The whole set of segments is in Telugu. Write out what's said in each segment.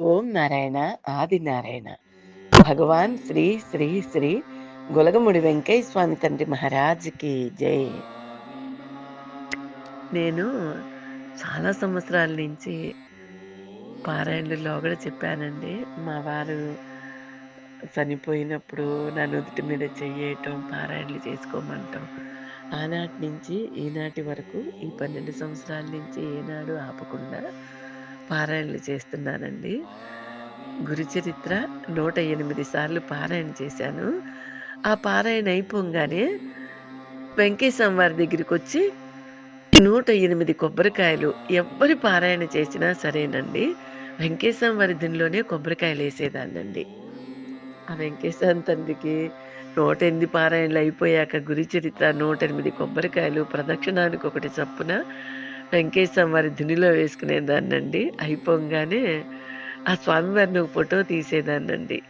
ఓం నారాయణ ఆది నారాయణ. భగవాన్ శ్రీ శ్రీ శ్రీ గులగముడి వెంకయ్య స్వామి తండ్రి మహారాజ్కి జై. నేను చాలా సంవత్సరాల నుంచి పారాయణలో కూడా చెప్పానండి. మా వారు చనిపోయినప్పుడు నా నుదుటి మీద చెయ్యటం పారాయణలు చేసుకోమంటాం. ఆనాటి నుంచి ఈనాటి వరకు ఈ పన్నెండు సంవత్సరాల నుంచి ఏనాడు ఆపకుండా పారాయణలు చేస్తున్నానండి. గురుచరిత్ర నూట ఎనిమిది సార్లు పారాయణ చేశాను. ఆ పారాయణ అయిపోగానే వెంకటేశ్వర వారి దగ్గరికి వచ్చి నూట ఎనిమిది కొబ్బరికాయలు ఎవ్వరి పారాయణ చేసినా సరేనండి. వెంకటేశ్వర వారి దీనిలోనే కొబ్బరికాయలు వేసేదాన్నండి. ఆ వెంకటేశ్వర తండ్రికి నూట ఎనిమిది పారాయణలు అయిపోయాక గురి చరిత్ర నూట ఎనిమిది కొబ్బరికాయలు ప్రదక్షిణానికి ఒకటి చప్పున వెంకటేశ్వర వారి ధునిలో వేసుకునేదాన్నండి. అయిపోగానే ఆ స్వామివారిని ఒక ఫోటో తీసేదాన్నండి.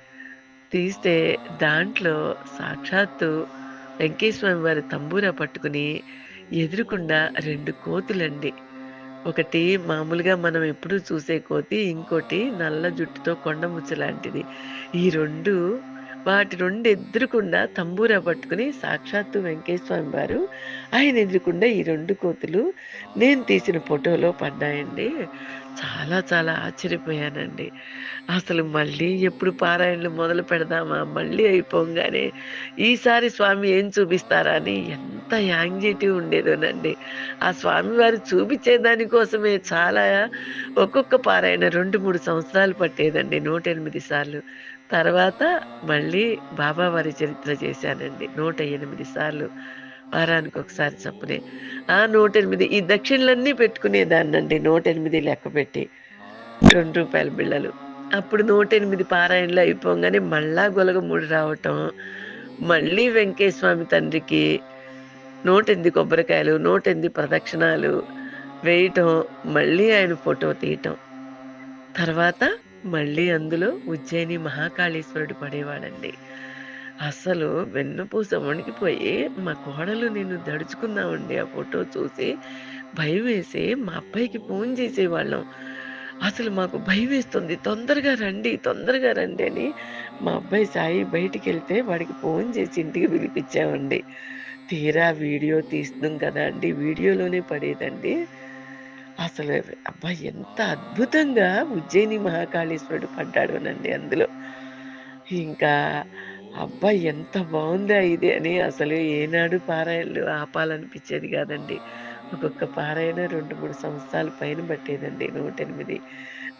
తీస్తే దాంట్లో సాక్షాత్తు వెంకటేశ్వర వారి తంబూరా పట్టుకుని ఎదురుకుండా రెండు కోతులండి. ఒకటి మామూలుగా మనం ఎప్పుడూ చూసే కోతి ఇంకోటి నల్ల జుట్టుతో కొండ లాంటిది. ఈ రెండు వాటి రెండు ఎదురుకుండా తంబూరా పట్టుకుని సాక్షాత్తు వెంకటేశ్వర వారు ఆయన ఎదురుకుండా ఈ రెండు కోతులు నేను తీసిన ఫోటోలో పడ్డాయండి. చాలా చాలా ఆశ్చర్యపోయానండి. అసలు మళ్ళీ ఎప్పుడు పారాయణలు మొదలు పెడదామా? మళ్ళీ అయిపోగానే ఈసారి స్వామి ఏం చూపిస్తారా అని ఎంత యాంగ్జైటీ ఉండేదోనండి. ఆ స్వామివారు చూపించే దానికోసమే చాలా ఒక్కొక్క పారాయణ రెండు మూడు సంవత్సరాలు పట్టేదండి నూట ఎనిమిది సార్లు. తర్వాత మళ్ళీ బాబావారి చరిత్ర చేశానండి. నూట ఎనిమిది సార్లు వారానికి ఒకసారి చప్పునే. ఆ నూట ఎనిమిది ఈ దక్షిణలన్నీ పెట్టుకునేదాన్నండి. నూట ఎనిమిది లెక్క పెట్టి రెండు రూపాయల బిళ్ళలు. అప్పుడు నూట ఎనిమిది పారాయణలు అయిపోగానే మళ్ళా గొలగముడి రావటం మళ్ళీ వెంకటేశ్వామి తండ్రికి నూట ఎనిమిది కొబ్బరికాయలు నూట ఎనిమిది ప్రదక్షిణాలు వేయటం మళ్ళీ ఆయన ఫోటో తీయటం. తర్వాత మళ్ళీ అందులో ఉజ్జయిని మహాకాళేశ్వరుడు పడేవాడండి. అసలు వెన్నుపూస వణికిపోయి మా కోడలు నేను దడుచుకున్నామండి ఆ ఫోటో చూసి భయం వేసి మా అబ్బాయికి ఫోన్ చేసేవాళ్ళం. అసలు మాకు భయం వేస్తుంది. తొందరగా రండి తొందరగా రండి అని మా అబ్బాయి సాయి బయటికి వెళ్తే వాడికి ఫోన్ చేసి ఇంటికి పిలిపించామండి. తీరా వీడియో తీస్తున్నాం కదా అండి. వీడియోలోనే పడేదండి. అసలు అబ్బాయి ఎంత అద్భుతంగా ఉజ్జయిని మహాకాళేశ్వరుడు పడ్డాడునండి అందులో. ఇంకా అబ్బాయి ఎంత బాగుందా ఇది అని అసలు ఏనాడు పారాయణలు ఆపాలనిపించేది కాదండి. ఒక్కొక్క పారాయణ రెండు మూడు సంవత్సరాల పైన పట్టేదండి నూట ఎనిమిది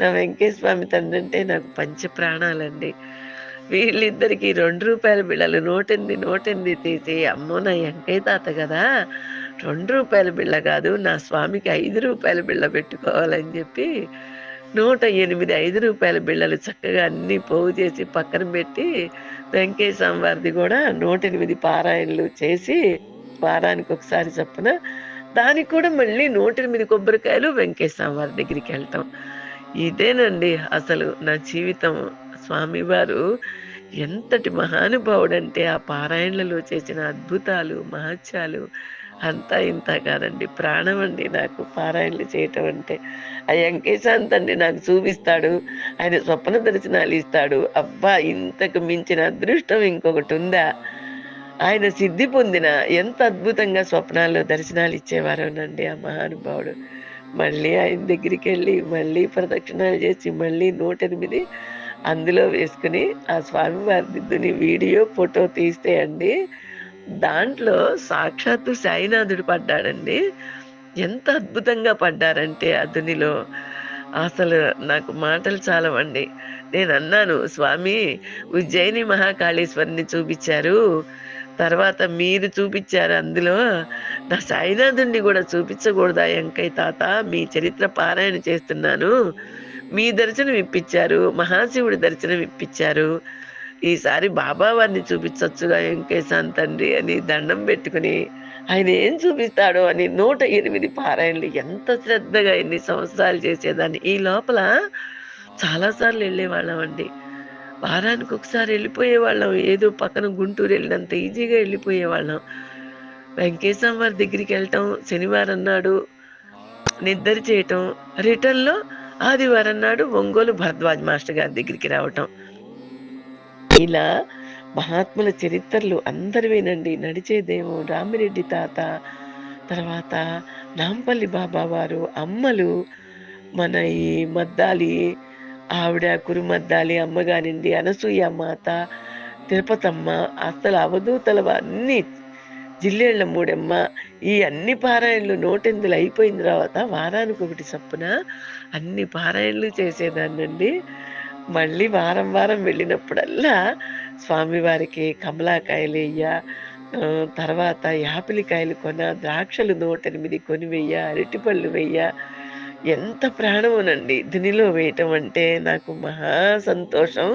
నా వెంకటేశ్వమి తండ్రి అంటే నాకు పంచ ప్రాణాలండి వీళ్ళిద్దరికీ రెండు రూపాయల బిళ్ళలు నూటెనిమిది నూటెనిమిది తీసి అమ్మో నా వెంకయ్య తాత కదా. రెండు రూపాయల బిళ్ళ కాదు నా స్వామికి ఐదు రూపాయల బిళ్ళ పెట్టుకోవాలని చెప్పి నూట ఎనిమిది ఐదు రూపాయల బిళ్ళలు చక్కగా అన్నీ పోగు చేసి పక్కన పెట్టి వెంకటేశ్వర వారిది కూడా నూట ఎనిమిది పారాయణలు చేసి వారానికి ఒకసారి చప్పున దానికి కూడా మళ్ళీ నూట ఎనిమిది కొబ్బరికాయలు వెంకటేశ్వర వారి దగ్గరికి వెళ్తాం. ఇదేనండి అసలు నా జీవితం. స్వామివారు ఎంతటి మహానుభావుడంటే ఆ పారాయణలలో చేసిన అద్భుతాలు మహత్యాలు అంతా ఇంత కాదండి. ప్రాణం అండి నాకు పారాయణలు చేయటం అంటే. ఆ వెంకేశాంత్ అండి నాకు చూపిస్తాడు. ఆయన స్వప్న దర్శనాలు ఇస్తాడు. అబ్బా ఇంతకు మించిన అదృష్టం ఇంకొకటి ఉందా? ఆయన సిద్ధి పొందిన ఎంత అద్భుతంగా స్వప్నాల్లో దర్శనాలు ఇచ్చేవారోనండి ఆ మహానుభావుడు. మళ్ళీ ఆయన దగ్గరికి వెళ్ళి మళ్ళీ ప్రదక్షిణాలు చేసి మళ్ళీ నూట ఎనిమిది అందులో వేసుకుని ఆ స్వామివారి దిద్దుని వీడియో ఫోటో తీస్తే అండి దాంట్లో సాక్షాత్తు సాయినాథుడు పడ్డాడండి. ఎంత అద్భుతంగా పడ్డారంటే అదునిలో అసలు నాకు మాటలు చాలవండి. నేను అన్నాను స్వామి ఉజ్జయిని మహాకాళేశ్వరిని చూపించారు. తర్వాత మీరు చూపించారు అందులో. నా సాయినాథుడిని కూడా చూపించకూడదా ఎంకై తాత? మీ చరిత్ర పారాయణ చేస్తున్నాను. మీ దర్శనం ఇప్పించారు మహాశివుడి దర్శనం ఇప్పించారు ఈసారి బాబా వారిని చూపించవచ్చుగా వెంకేశాన్ తండ్రి అని దండం పెట్టుకుని ఆయన ఏం చూపిస్తాడో అని నూట ఎనిమిది పారాయణలు ఎంత శ్రద్ధగా ఎన్ని సంవత్సరాలు చేసేదాన్ని. ఈ లోపల చాలాసార్లు వెళ్ళేవాళ్ళం అండి. వారానికి ఒకసారి వెళ్ళిపోయేవాళ్ళం. ఏదో పక్కన గుంటూరు వెళ్ళినంత ఈజీగా వెళ్ళిపోయేవాళ్ళం. వెంకటేశ్వర వారి దగ్గరికి వెళ్ళటం శనివారం నాడు నిద్ర చేయటం రిటర్న్లో ఆదివారం నాడు ఒంగోలు భరద్వాజ్ మాస్టర్ గారి దగ్గరికి రావటం. ఇలా మహాత్ముల చరిత్రలు అందరివేనండి. నడిచేదేమో రామిరెడ్డి తాత తర్వాత నాంపల్లి బాబా వారు అమ్మలు మన ఈ మద్దాలి ఆవిడ కురుమద్దాలి అమ్మగారింది అనసూయ మాత తిరుపతమ్మ అసలు అవధూతల అన్ని జిల్లేళ్ళ మూడమ్మ. ఈ అన్ని పారాయణలు నూటెనిమిదిలు అయిపోయిన తర్వాత వారానికి ఒకటి చప్పున అన్ని పారాయణలు చేసేదాన్నండి. మళ్ళీ వారం వారం వెళ్ళినప్పుడల్లా స్వామివారికి కమలాకాయలు వెయ్య తర్వాత యాపిలికాయలు కొన ద్రాక్షలు నూట ఎనిమిది కొని వెయ్య అరటిపళ్ళు వెయ్య. ఎంత ప్రాణమోనండి దీనిలో వేయటం అంటే నాకు మహా సంతోషం.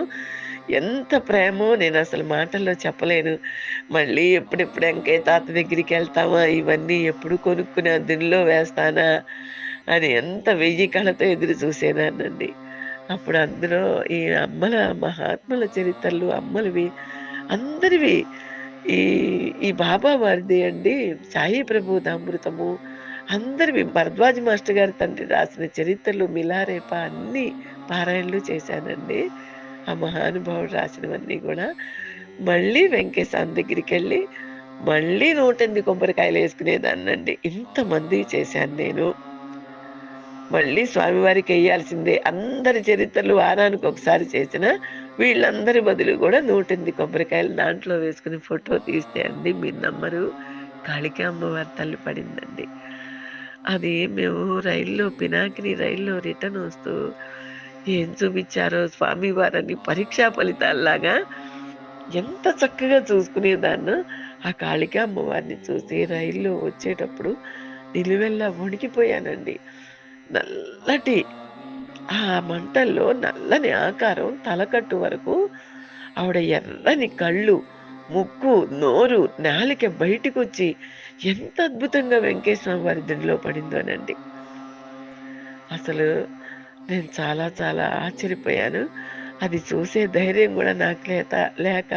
ఎంత ప్రేమో నేను అసలు మాటల్లో చెప్పలేను. మళ్ళీ ఎప్పుడెప్పుడు ఎంకే తాత దగ్గరికి వెళ్తామా ఇవన్నీ ఎప్పుడు కొనుక్కునే దీనిలో వేస్తానా? అని ఎంత వెయ్యి కళతో ఎదురు చూసేదానండి అప్పుడు అందులో ఈ అమ్మల మహాత్ముల చరిత్రలు అమ్మలవి అందరివి. ఈ ఈ బాబా వారిది అండి సాయి ప్రభు అందరివి. భరద్వాజ్ మాస్టర్ గారి తండ్రి రాసిన చరిత్రలు మిలారేప అన్ని పారాయణలు చేశానండి. ఆ మహానుభావుడు రాసినవన్నీ కూడా. మళ్ళీ వెంకటేశాన్ దగ్గరికి వెళ్ళి మళ్ళీ నూటెనిమిది కొబ్బరికాయలు వేసుకునేదాన్నండి. ఇంతమంది చేశాను నేను. మళ్ళీ స్వామివారికి వేయాల్సిందే. అందరి చరిత్రలు వారానికి ఒకసారి చేసిన వీళ్ళందరి బదులు కూడా నూటెనిమిది కొబ్బరికాయలు దాంట్లో వేసుకుని ఫోటో తీస్తే అండి మీ నమ్మరు. కాళికా అమ్మవారి తల్లి పడిందండి. అది మేము రైల్లో పినాకిని రైల్లో రిటర్న్ వస్తూ ఏం చూపించారో స్వామివారని పరీక్షా ఫలితాల్లాగా ఎంత చక్కగా చూసుకునేదాన్ని ఆ కాళికా అమ్మవారిని చూసి రైల్లో వచ్చేటప్పుడు నిలువెల్లా వణికిపోయానండి. నల్లటి ఆ మంటల్లో నల్లని ఆకారం తలకట్టు వరకు ఆవిడ ఎర్రని కళ్ళు ముక్కు నోరు నాలిక బయటికొచ్చి ఎంత అద్భుతంగా వెంకటేశ్వర వారి దిండిలో పడిందోనండి. అసలు నేను చాలా చాలా ఆశ్చర్యపోయాను. అది చూసే ధైర్యం కూడా నాకు లేక లేక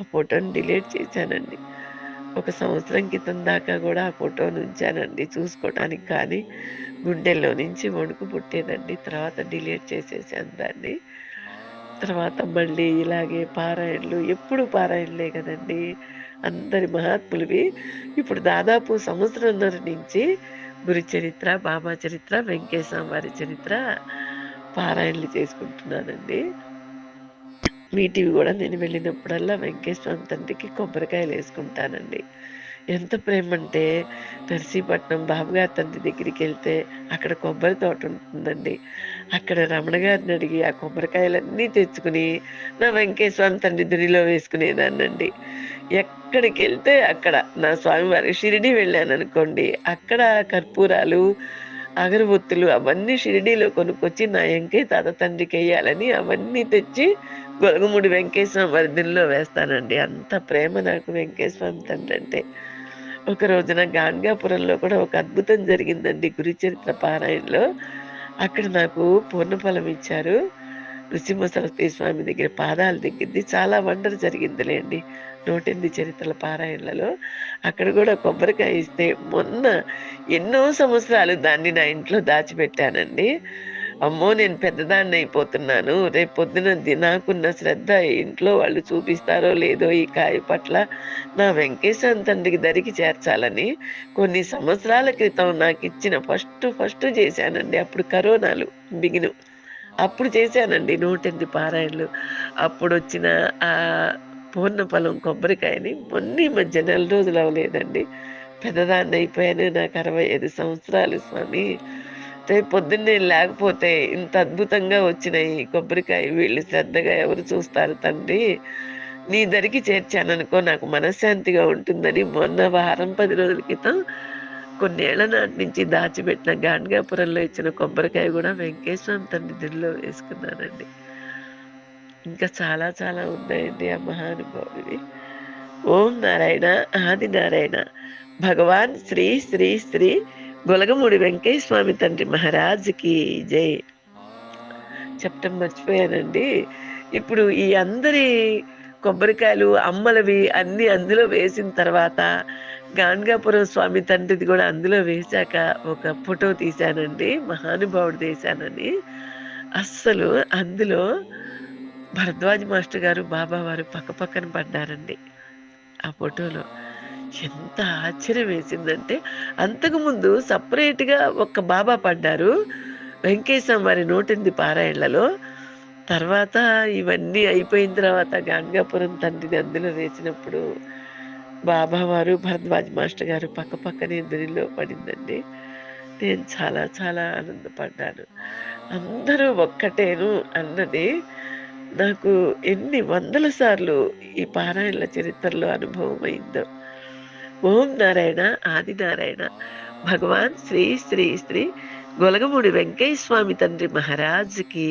ఆ ఫోటోని డిలీట్ చేశానండి. ఒక సంవత్సరం క్రితం దాకా కూడా ఆ ఫోటోను ఉంచానండి చూసుకోవడానికి కానీ గుండెల్లో నుంచి వణుకు పుట్టేదండి. తర్వాత డిలీట్ చేసేసాను దాన్ని. తర్వాత మళ్ళీ ఇలాగే పారాయణలు ఎప్పుడు పారాయణలే కదండి. అందరి మహాత్ములవి. ఇప్పుడు దాదాపు సంవత్సరంన్నర నుంచి గురు చరిత్ర బాబా చరిత్ర వెంకటేశ్వర వారి చరిత్ర పారాయణలు చేసుకుంటున్నానండి. వీటివి కూడా నేను వెళ్ళినప్పుడల్లా వెంకటేశ్వర తండ్రికి కొబ్బరికాయలు వేసుకుంటానండి. ఎంత ప్రేమ అంటే నర్సీపట్నం బాబుగారి తండ్రి దగ్గరికి వెళ్తే అక్కడ కొబ్బరి తోట ఉంటుందండి. అక్కడ రమణ గారిని అడిగి ఆ కొబ్బరికాయలన్నీ తెచ్చుకుని నా వెంకటేశ్వర తండ్రి దునిలో వేసుకునేదాన్నండి. ఎక్కడికి వెళ్తే అక్కడ నా స్వామివారి షిరిడి వెళ్ళాను అనుకోండి అక్కడ కర్పూరాలు అగరబొత్తులు అవన్నీ షిరిడీలో కొనుక్కొచ్చి నా వెంకే తాత తండ్రికి వేయాలని అవన్నీ తెచ్చి గొలగముడి వెంకటేశ్వర వర్ధంలో వేస్తానండి. అంత ప్రేమ నాకు వెంకటేశ్వర తండ్రి అంటే ఒక రోజున గాన్గాపురంలో కూడా ఒక అద్భుతం జరిగిందండి గురుచరిత్ర పారాయణలో. అక్కడ నాకు పూర్ణఫలం ఇచ్చారు. నృసింహ సరస్వతి స్వామి దగ్గర పాదాలు దిగింది చాలా వండర్ జరిగిందిలేండి నూటెనిమిది చరిత్రల పారాయణలలో. అక్కడ కూడా కొబ్బరికాయ ఇస్తే మొన్న ఎన్నో సంవత్సరాలు దాన్ని నా ఇంట్లో దాచిపెట్టానండి. అమ్మో నేను పెద్దదాన్ని అయిపోతున్నాను. రేపు పొద్దున నాకున్న శ్రద్ధ ఇంట్లో వాళ్ళు చూపిస్తారో లేదో ఈ కాయ పట్ల నా వెంకటేశ్వర తండ్రికి దరికి చేర్చాలని కొన్ని సంవత్సరాల క్రితం నాకు ఇచ్చిన ఫస్ట్ ఫస్ట్ చేశానండి. అప్పుడు కరోనాలు బిగిను. అప్పుడు చేశానండి నూటెనిమిది పారాయణలు. అప్పుడు వచ్చిన ఆ పూర్ణఫలం కొబ్బరికాయని మొన్న మధ్య నెల రోజులు అవ్వలేదండి. పెద్దదాన్ని అయిపోయాను. నాకు అరవై ఐదు సంవత్సరాలు స్వామి. రేపు పొద్దున్నే లేకపోతే ఇంత అద్భుతంగా వచ్చిన ఈ కొబ్బరికాయ వీళ్ళు శ్రద్ధగా ఎవరు చూస్తారు తండ్రి? నీ దరికి చేర్చాననుకో నాకు మనశ్శాంతిగా ఉంటుందని మొన్న వారం పది రోజుల క్రితం కొన్నేళ్ళ నాటి నుంచి దాచిపెట్టిన గాండ్గాపురంలో ఇచ్చిన కొబ్బరికాయ కూడా వెంకటేశ్వరం తండ్రి దిల్లో వేసుకున్నానండి ఇంకా చాలా చాలా ఉన్నాయండి ఆ మహానుభావుడివి. ఓం నారాయణ ఆది నారాయణ. భగవాన్ శ్రీ శ్రీ శ్రీ గొలగమూడి వెంకయ్య స్వామి తండ్రి మహారాజుకి జై చెప్పటం మర్చిపోయానండి ఇప్పుడు ఈ అందరి కొబ్బరికాయలు అమ్మలవి అన్ని అందులో వేసిన తర్వాత గాన్గాపురం స్వామి తండ్రిది కూడా అందులో వేశాక ఒక ఫోటో తీశానండి మహానుభావుడు తీశానని అస్సలు అందులో భరద్వాజ్ మాస్టర్ గారు, బాబా వారు పక్కపక్కన పడ్డారండి. ఆ ఫోటోలో. ఎంత ఆశ్చర్యం వేసిందంటే, అంతకుముందు సపరేట్గా ఒక బాబా పడ్డారు. వెంకటేశం వారి 108 పారాయణలలో. తర్వాత ఇవన్నీ అయిపోయిన తర్వాత గంగాపురం తండ్రిని అందులో వేసినప్పుడు, బాబా వారు, భరద్వాజ్ మాస్టర్ గారు పక్కపక్కనే ఇద్దరిలో పడిందండి. నేను చాలా చాలా ఆనందపడ్డాను. అందరూ ఒక్కటేను అన్నది నాకు ఎన్ని వందల సార్లు ఈ పారాయణల చరిత్రలో అనుభవం అయిందో ఓం నారాయణ, ఆదినారాయణ, భగవాన్ శ్రీ శ్రీ శ్రీ గొలగమూడి వెంకయ్య స్వామి తండ్రి మహారాజ్‌కి